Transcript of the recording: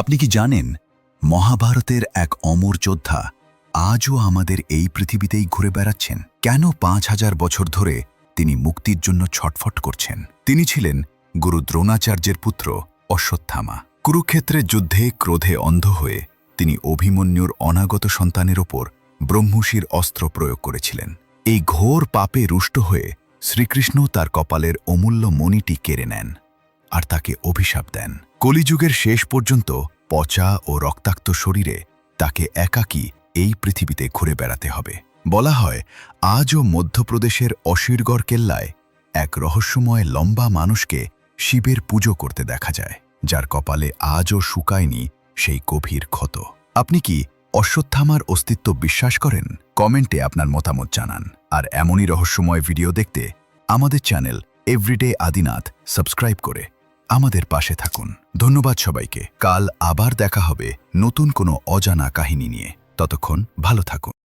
আপনি কি জানেন, মহাভারতের এক অমর যোদ্ধা আজও আমাদের এই পৃথিবীতেই ঘুরে বেড়াচ্ছেন? কেন পাঁচ হাজার বছর ধরে তিনি মুক্তির জন্য ছটফট করছেন? তিনি ছিলেন গুরু দ্রোণাচার্যের পুত্র অশ্বত্থামা। কুরুক্ষেত্রের যুদ্ধে ক্রোধে অন্ধ হয়ে তিনি অভিমন্যুর অনাগত সন্তানের ওপর ব্রহ্মশির অস্ত্র প্রয়োগ করেছিলেন। এই ঘোর পাপে রুষ্ট হয়ে শ্রীকৃষ্ণ তার কপালের অমূল্য মণিটি কেড়ে নেন আর তাকে অভিশাপ দেন। কলিযুগের শেষ পর্যন্ত পচা ও রক্তাক্ত শরীরে তাকে একাকী এই পৃথিবীতে ঘুরে বেড়াতে হবে। বলা হয়, আজও মধ্যপ্রদেশের অশিরগড় কেল্লায় এক রহস্যময় লম্বা মানুষকে শিবের পুজো করতে দেখা যায়, যার কপালে আজও শুকায়নি সেই গভীর ক্ষত। আপনি কি অশ্বত্থামার অস্তিত্ব বিশ্বাস করেন? কমেন্টে আপনার মতামত জানান। আর এমনই রহস্যময় ভিডিও দেখতে আমাদের চ্যানেল এভরিডে আদিনাথ সাবস্ক্রাইব করে আমাদের পাশে থাকুন। ধন্যবাদ সবাইকে। কাল আবার দেখা হবে নতুন কোনো অজানা কাহিনী নিয়ে। ততক্ষণ ভালো থাকুন।